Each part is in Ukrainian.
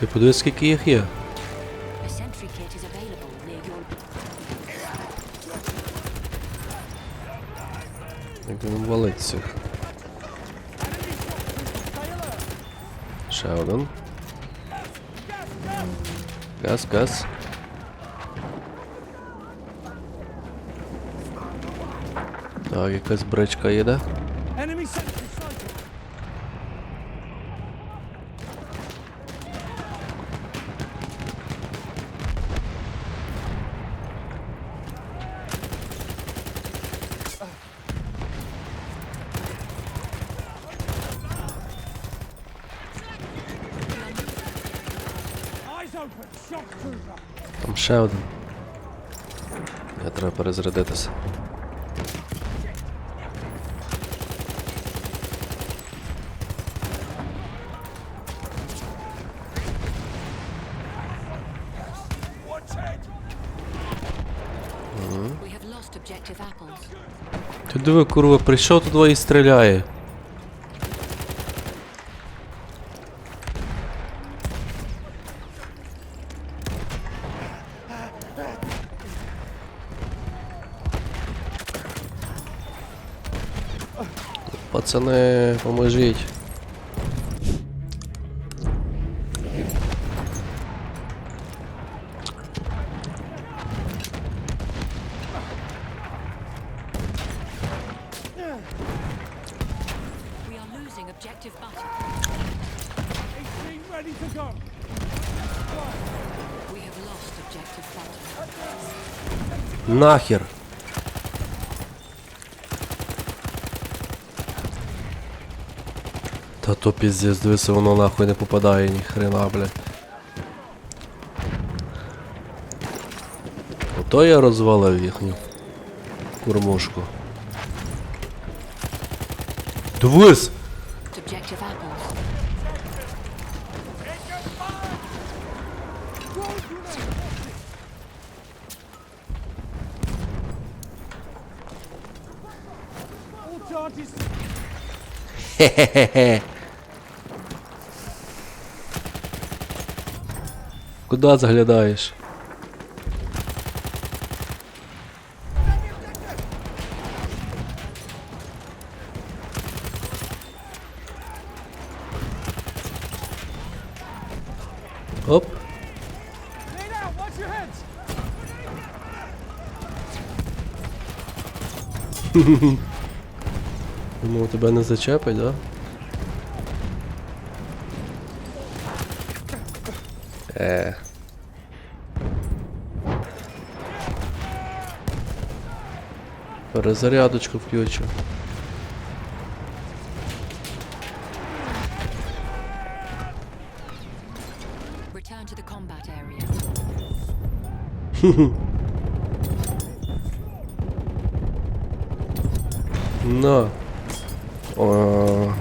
Ти подивись, скільки їх є. Як він валить цих. Ще один. Газ, газ. Так, якась бричка їде. Там ще один. Я треба перезарядитися. Ти диви, курва, прийшов туди і стріляє. Objective butter. Нахер. Та то піздець, дивися, воно нахуй не попадає ні хрена, блядь. Ото я розвалив їхню кормушку. Дивись! Objective Куда заглядаєш? Оп. Думав, тебе не зачепить, да? Е. Перезарядочку включу. На. О.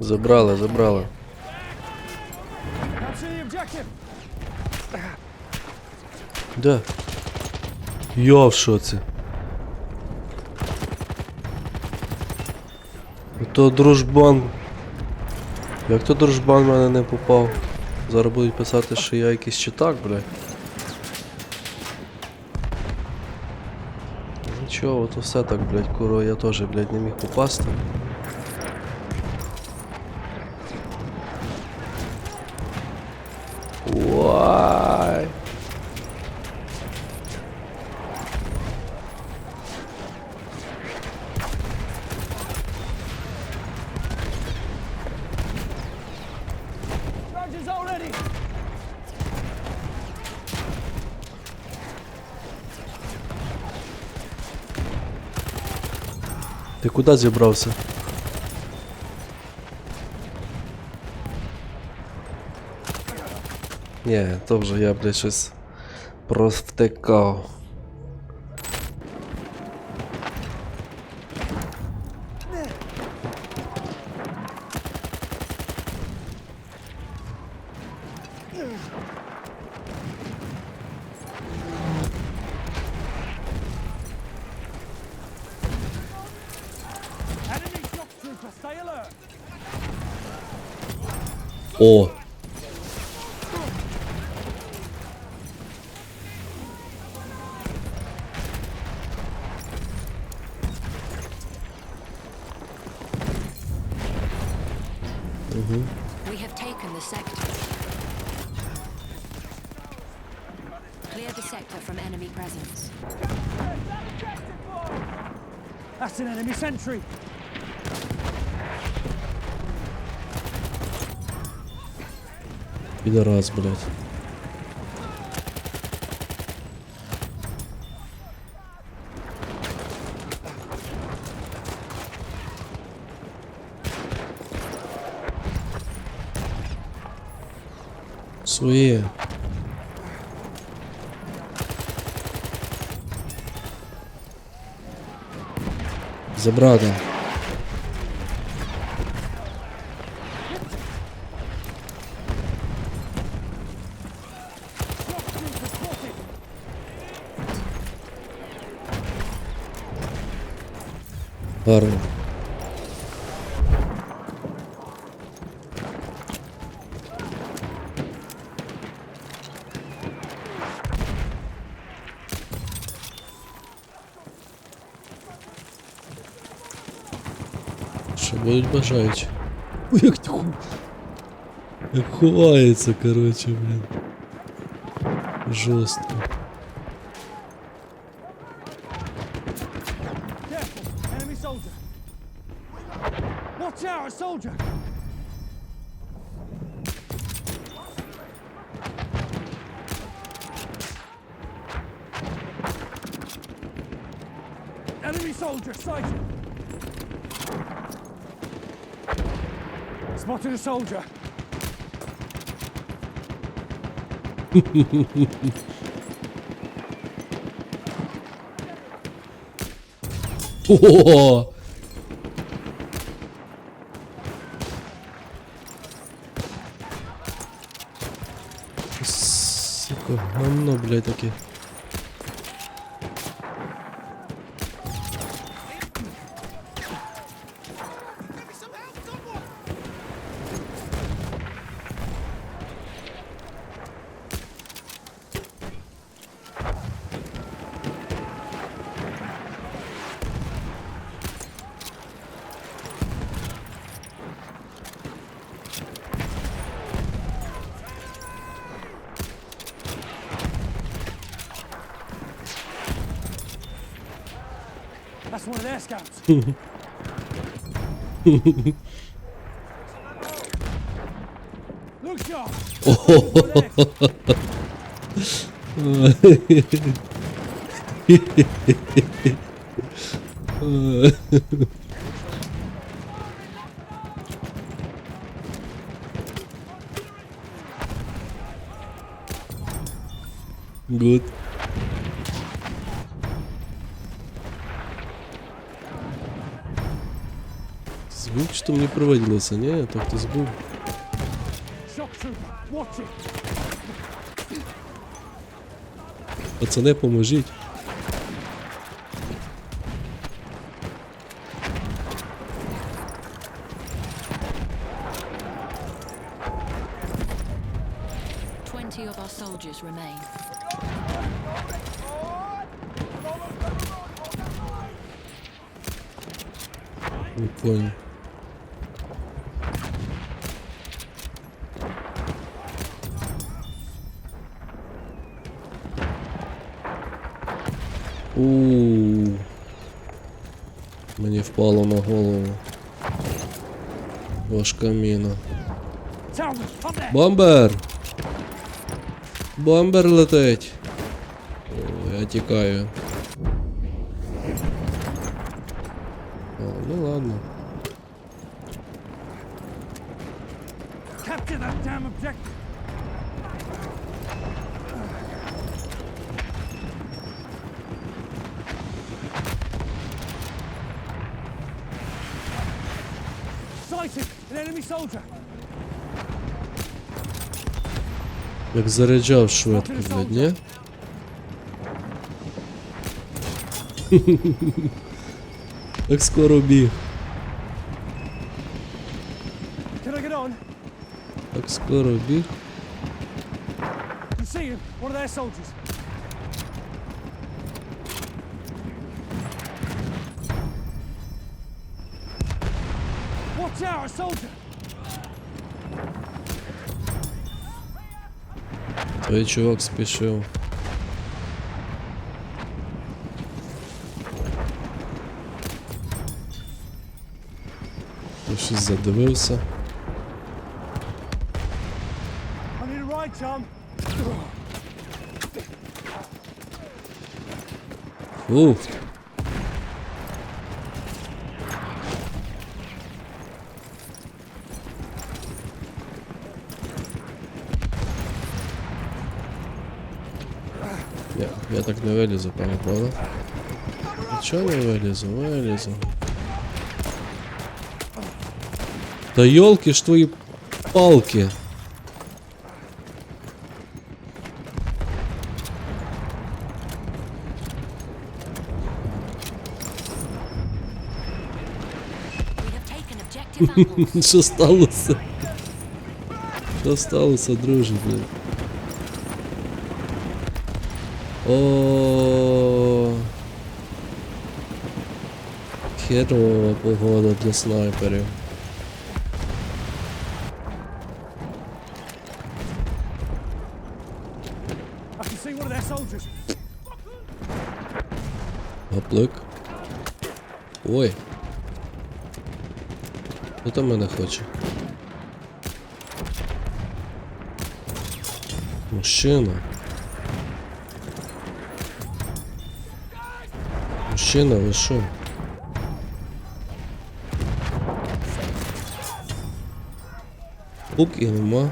Забрали, забрали. Де? Я в шоці. То дружбан. Як то дружбан в мене не попав? Зараз будуть писати, що я якийсь читак, блядь. Нічого, то все так, блядь, куро, я теж, блядь, не міг попасти. Vai. Tem cuidado, Browser. Nie, dobrze, ja jest prostego. O, блядь, щось провтикав. О! We have taken the sector. Clear the sector from enemy presence. That's an enemy sentry. Підарас, блядь. Своє. Забрати. Гарно. Що будуть бажаючі? Ой, як тьху. Як ховається, короче, блін. Жорстко. Careful, enemy soldier. Watch out, a soldier. Enemy soldier sighted. Spotted a soldier. О! Сука, гамно, блядь, таке. That's one of their scouts. Look sharp. Good. Звук, что мне проводился, не? Так ты сбыл. Shock trooper. Watch it. Пацаны, поможіть. У Мені впало на голову. Важка міна. Бомбер! Бомбер летить. О, я тікаю. О, ну ладно. Capture that damn objective. Як заряджав швидко, блядь, ні? Так скоро біг. Can I get on? Так скоро біг. You see him? One of their soldiers. Watch out, a soldier! Той чувак спішив. Ти щось задивився. Ух! Я, я так не вилізу, певно, правда? Нічого не вилізу, вилізу. Та йолки ж твої палки. We have taken objective apples. Що сталося? Що сталося, друже, блін? О. Херова погода для снайперів. Гаплик. Ой. Хто там мене хоче? Мужчина. Мужчина, ви що? Пук і нема.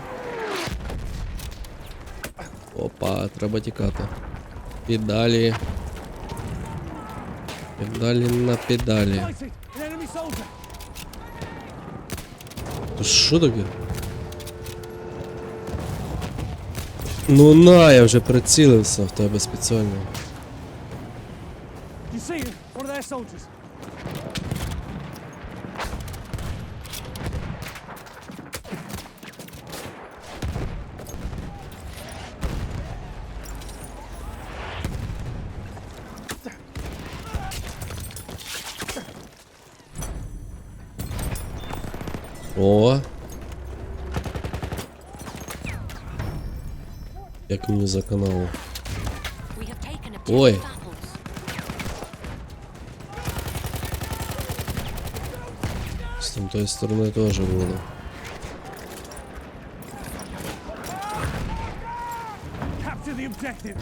Опа, треба тікати. Педалі. Педалі на педалі. Sighted! An enemy soldier! То що таке? Ну на, я вже прицілився в тебе спеціально. see you. One their soldiers. Boa. E aqui usa canal. Oi. Там той сторони теж було. Capture the objective.